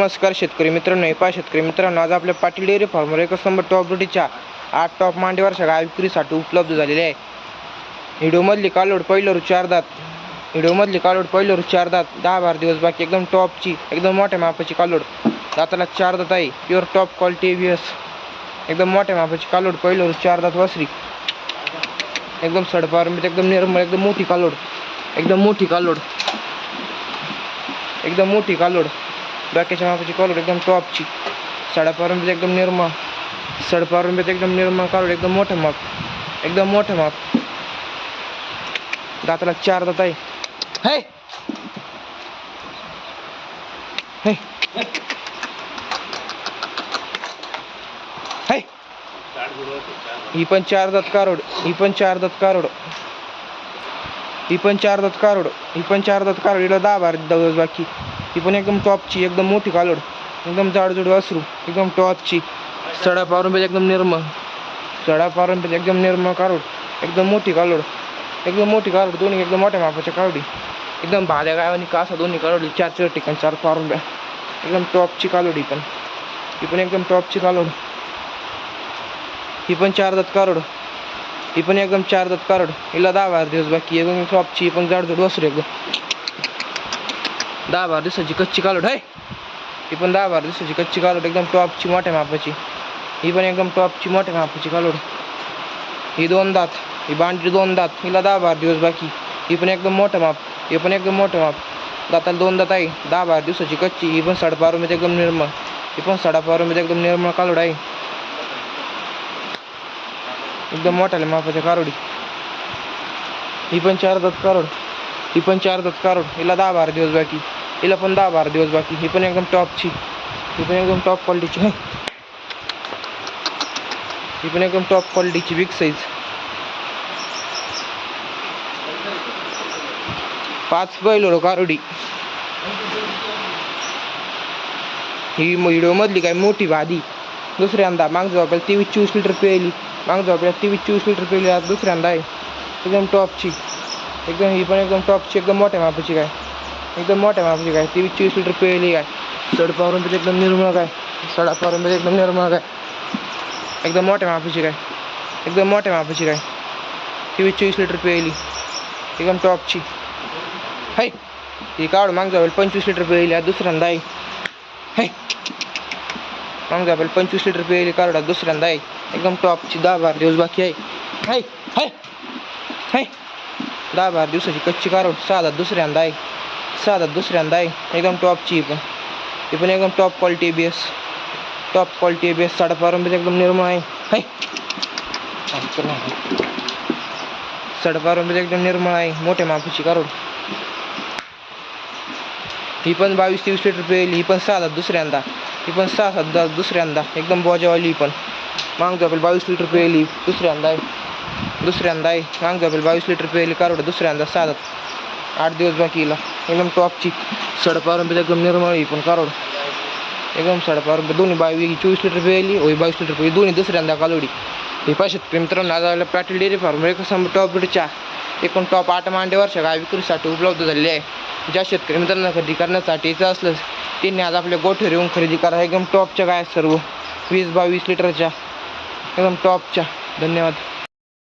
नमस्कार शेतकरी मित्रांनो हे पहा शेतकरी मित्रांनो आज आपल्या पाटील डेअरी फार्मर एक नंबर टॉप ब्रिटीच्या आठ टॉप मांडीवर सगळ्या विक्रीसाठी उपलब्ध झालेले आहे. व्हिडिओमधली कालोड पहिलं रू चार दात. व्हिडिओमधली कालोड पहिलं रू चार दात. दहा बारा दिवस बाकी एकदम टॉपची एकदम मोठ्या मापाची कालोड. दाताला चार दात आहे. Pure top quality V S एकदम मोठ्या मापाची कालोड पहिलं रू चार दात वसरी. एकदम सडपारंबीत म्हणजे एकदम निर्मळ एकदम मोठी कालोड. एकदम मोठी कालोड. एकदम मोठी कालोड. बाकीच्या मापाची कालोड एकदम टॉपची सडापारंबीत एकदम निर्मळ. सडपारंबीत एकदम निर्मळ कालोड एकदम मोठं माप. एकदम मोठं माप. दाताला चार दात आहे. हे! हे! हे! ही पण चार दात कारोड. ही पण चार दात कारोड. ही पण चार दात कारोड. ही पण चार दात कारोड. हिला दहा बारा दिवस बाकी. ती पण एकदम टॉपची एकदम मोठी कालोड एकदम जाडजूड वासरू एकदम टॉपची सडा पारून एकदम निर्मळ. सडा पारून एकदम निर्मळ कारोड एकदम मोठी कालोड एकदम मोठी कारोड दोन्ही एकदम मोठ्या मापाच्या कालोडी एकदम भाद्या गावानी कासा दोन्ही कालोडी चार चार ठिकाणी चार पारंब्या एकदम टॉपची कालोडी पण. ही पण एकदम टॉपची कालोड ही पण चार दात कारोड ही पण एकदम चार दात कारोड हिला दहा बारा दिवस बाकी एकदम टॉपची ही पण जाडजूड वसरू एकदम. दहा बारा दिवसाची कच्ची कालोड आहे ही पण दहा बारा दिवसाची कच्ची कालोड एकदम टॉपची मोठ्या मापाची. ही पण एकदम टॉपची मोठ्या मापाची कालोड ही दोन दात ही बांडरी दोन दात हिला दहा बारा दिवस बाकी. ही पण एकदम मोठं माप हे पण एकदम मोठं माप. दाताला दोन दात आहे दहा बारा दिवसाची कच्ची ही पण साडेपारूमध्ये एकदम निर्मळ. ही पण साडेपारूमध्ये एकदम निर्मळ कालोड आहे. एकदम मोठ्याला मापाच्या कारोडी ही पण चार दात कारोड ही पण चार दात कारोड हिला दहा बारा दिवस बाकी. हिला पण दहा बारा दिवस बाकी ही पण एकदम टॉपची ही पण एकदम टॉप क्वालिटीची आहे ही. पण एकदम टॉप क्वालिटीची बिग साईज पाच बैल कारोडी. ही व्हिडिओ मधली काय मोठी भादी. दुसऱ्यांदा मागजो आपल्याला तेवीस चोवीस लिटर माग मागजो आपल्याला तेवीस चोवीस लिटर पिळली आज दुसऱ्यांदा आहे. एकदम टॉपची एकदम ही पण एकदम टॉपची एकदम मोठ्या मापाची काय. एकदम मोठ्या मापाची काय? ती चोवीस लिटर पिळली काय? सड पावरून एकदम निर्मळ काय? सडा पावरून एकदम निर्मळ काय? एकदम मोठ्या मापाची काय? एकदम मोठ्या मापाची काय? ती चोवीस लिटर पिळली. एकदम टॉपची. हाय ती काढ माग जावेल पंचवीस लिटर पिळली दुसऱ्यांदा आहे. हाय माग जावेल पंचवीस लिटर पिळली काढा दुसऱ्यांदा आहे. एकदम टॉपची दहा बारा दिवस बाकी आहे. हाय हाय हाय दहा बारा दिवसाची कच्ची कारोड साधा दुसऱ्यांदा आहे. साधा दुसऱ्यांदा आहे. एकदम टॉपची पण ती पण एकदम top quality base top quality base साडेपारंबीत एकदम निर्मळ आहे. हाय. साडेपारंबीत एकदम निर्मळ आहे. मोठ्या मापाची कारोड. ही पण बावीस तेवीस लिटर पेल ही पण सहा दुसऱ्यांदा. ही पण सहा सात दात दुसऱ्यांदा. एकदम बॉजावाली ही पण. मागतो आपल्याला बावीस लिटर पेली दुसऱ्यांदा आहे. दुसऱ्यांदा आहे. मागतो आपल्याला बावीस लिटर पेली कारोड दुसऱ्यांदा सहा आठ दिवस बाकी हिला एकदम टॉपची सडपारंबीत एकदम निर्मळ पण कारोड. एकदम साडेपार दोन्ही बावीस चोवीस लिटर पेली होई बावीस लिटर पेली दोन्ही दुसऱ्यांदा कालोडी. हे पाचशे मित्रांनो आज आपल्या पॅटेल डेअरी फार्म एक टॉप ब्रिडच्या एकूण टॉप आठ मांडेवरच्या गाय विक्रीसाठी उपलब्ध झालेली आहे. ज्या शेतकरी मित्रांना खरेदी करण्यासाठीचं असलं त्यांनी आज आपल्या गोठ्यावर येऊन खरेदी करा. एकदम टॉपच्या गाय सर्व. वीस बावीस लिटरच्या. एकदम टॉपच्या धन्यवाद.